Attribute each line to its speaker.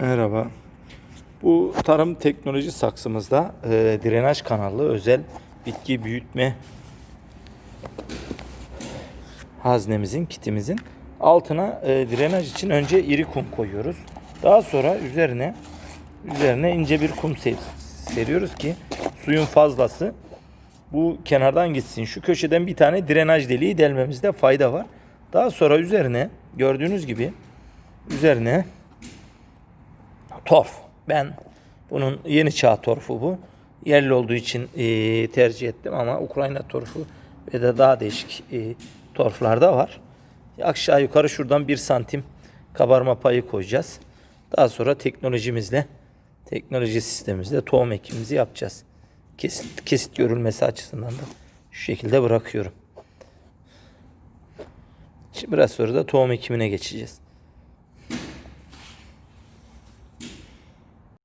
Speaker 1: Merhaba. Bu tarım teknoloji saksımızda e, drenaj kanallı özel bitki büyütme haznemizin, kitimizin altına e, drenaj için önce iri kum koyuyoruz. Daha sonra üzerine üzerine ince bir kum ser- seriyoruz ki suyun fazlası bu kenardan gitsin. Şu köşeden bir tane drenaj deliği delmemizde fayda var. Daha sonra üzerine gördüğünüz gibi üzerine torf. Ben bunun yeni çağ torfu bu. Yerli olduğu için e, tercih ettim ama Ukrayna torfu ve de daha değişik e, torflar da var. Aşağı yukarı şuradan bir santim kabarma payı koyacağız. Daha sonra teknolojimizle, teknoloji sistemimizle tohum ekimimizi yapacağız. Kesit, kesit görülmesi açısından da şu şekilde bırakıyorum. Şimdi biraz sonra da tohum ekimine geçeceğiz.